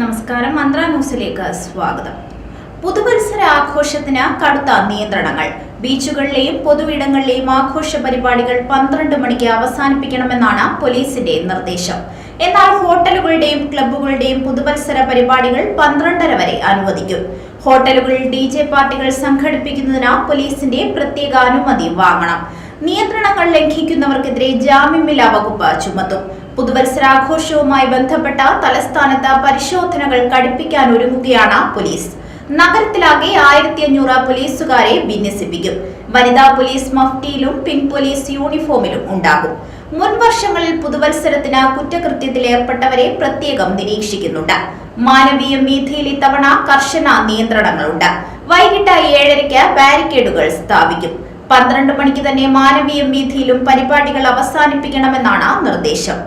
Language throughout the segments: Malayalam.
നമസ്കാരം മന്ത്ര ന്യൂസിലേക്ക് സ്വാഗതം. പുതുപരിസര ആഘോഷത്തിന് കടുത്ത നിയന്ത്രണങ്ങൾ. ബീച്ചുകളിലെയും പൊതുവിടങ്ങളിലെയും ആഘോഷ പരിപാടികൾ പന്ത്രണ്ട് മണിക്ക് അവസാനിപ്പിക്കണമെന്നാണ് പോലീസിന്റെ നിർദ്ദേശം. എന്നാൽ ഹോട്ടലുകളുടെയും ക്ലബ്ബുകളുടെയും പുതുവത്സര പരിപാടികൾ പന്ത്രണ്ടര വരെ അനുവദിക്കും. ഹോട്ടലുകളിൽ ഡി ജെ പാർട്ടികൾ സംഘടിപ്പിക്കുന്നതിന് പോലീസിന്റെ പ്രത്യേക അനുമതി വാങ്ങണം. നിയന്ത്രണങ്ങൾ ലംഘിക്കുന്നവർക്കെതിരെ ജാമ്യമില്ലാ വകുപ്പ് ചുമത്തും. പുതുവത്സരാഘോഷവുമായി ബന്ധപ്പെട്ട തലസ്ഥാനത്ത് പരിശോധനകൾ കടുപ്പിക്കാൻ ഒരുങ്ങുകയാണ് പോലീസ്. നഗരത്തിലാകെ ആയിരത്തി അഞ്ഞൂറ് പോലീസുകാരെ വിന്യസിപ്പിക്കും. വനിതാ പോലീസ് മഫ്റ്റിയിലും പിങ്ക് പോലീസ് യൂണിഫോമിലും ഉണ്ടാകും. മുൻ വർഷങ്ങളിൽ പുതുവത്സരത്തിന് കുറ്റകൃത്യത്തിൽ ഏർപ്പെട്ടവരെ പ്രത്യേകം നിരീക്ഷിക്കുന്നുണ്ട്. മാനവീയ മീഥയിൽ ഇത്തവണ കർശന നിയന്ത്രണങ്ങളുണ്ട്. വൈകിട്ട് ഏഴരയ്ക്ക് ബാരിക്കേഡുകൾ സ്ഥാപിക്കും. പന്ത്രണ്ട് മണിക്ക് തന്നെ മാനവീയം വീഥിയിലും പരിപാടികൾ അവസാനിപ്പിക്കണമെന്നാണ് നിർദ്ദേശം.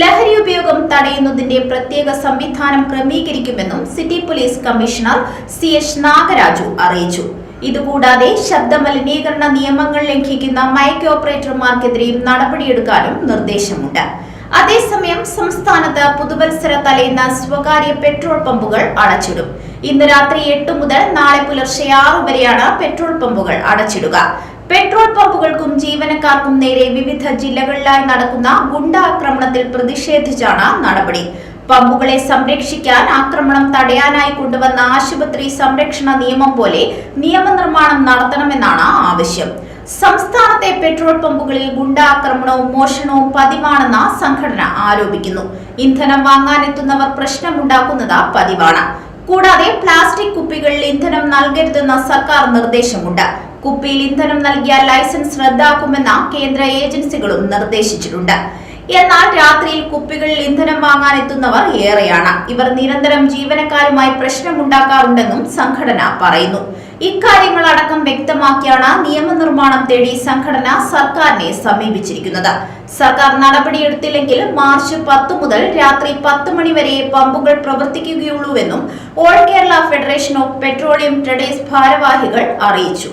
ലഹരി ഉപയോഗം തടയുന്നതിന്റെ പ്രത്യേക സംവിധാനം ക്രമീകരിക്കുമെന്നും city police commissioner C H Nagaraju അറിയിച്ചു. ഇതുകൂടാതെ ശബ്ദ മലിനീകരണ നിയമങ്ങൾ ലംഘിക്കുന്ന മൈക്ക് ഓപ്പറേറ്റർമാർക്കെതിരെയും നടപടിയെടുക്കാനും നിർദ്ദേശമുണ്ട്. അതേസമയം സംസ്ഥാനത്ത് പുതുവത്സര തലേന്ന് സ്വകാര്യ പെട്രോൾ പമ്പുകൾ അടച്ചിടും. ഇന്ന് രാത്രി എട്ട് മുതൽ നാളെ പുലർച്ചെ ആറു വരെയാണ് പെട്രോൾ പമ്പുകൾ അടച്ചിടുക. പെട്രോൾ പമ്പുകൾക്കും ജീവനക്കാർക്കും നേരെ വിവിധ ജില്ലകളിലായി നടക്കുന്ന ഗുണ്ടാക്രമണത്തിൽ പ്രതിഷേധിച്ചാണ് നടപടി. പമ്പുകളെ സംരക്ഷിക്കാൻ ആക്രമണം തടയാനായി കൊണ്ടുവന്ന ആശുപത്രി സംരക്ഷണ നിയമം പോലെ നിയമനിർമ്മാണം നടത്തണമെന്നാണ് ആവശ്യം. സംസ്ഥാനത്തെ പെട്രോൾ പമ്പുകളിൽ ഗുണ്ടാക്രമണവും മോഷണവും പതിവാണെന്ന സംഘടന ആരോപിക്കുന്നു. ഇന്ധനം വാങ്ങാനെത്തുന്നവർ പ്രശ്നമുണ്ടാക്കുന്നത് പതിവാണ്. കൂടാതെ പ്ലാസ്റ്റിക് കുപ്പികളിൽ ഇന്ധനം നൽകരുതെന്ന സർക്കാർ നിർദ്ദേശമുണ്ട്. കുപ്പിയിൽ ഇന്ധനം നൽകിയ ലൈസൻസ് റദ്ദാക്കുമെന്ന കേന്ദ്ര ഏജൻസികളും നിർദ്ദേശിച്ചിട്ടുണ്ട്. എന്നാൽ രാത്രിയിൽ കുപ്പികളിൽ ഇന്ധനം വാങ്ങാൻ എത്തുന്നവർ ഏറെയാണ്. ഇവർ നിരന്തരം ജീവനക്കാരുമായി പ്രശ്നമുണ്ടാക്കാറുണ്ടെന്നും സംഘടന പറയുന്നു. ഇക്കാര്യങ്ങൾ അടക്കം വ്യക്തമാക്കിയാണ് നിയമനിർമ്മാണം തേടി സംഘടന സർക്കാരിനെ സമീപിച്ചിരിക്കുന്നത്. സർക്കാർ നടപടിയെടുത്തില്ലെങ്കിൽ മാർച്ച് പത്ത് മുതൽ രാത്രി പത്ത് മണി വരെ പമ്പുകൾ പ്രവർത്തിക്കുകയുള്ളൂവെന്നും all Kerala federation of petroleum traders ഭാരവാഹികൾ അറിയിച്ചു.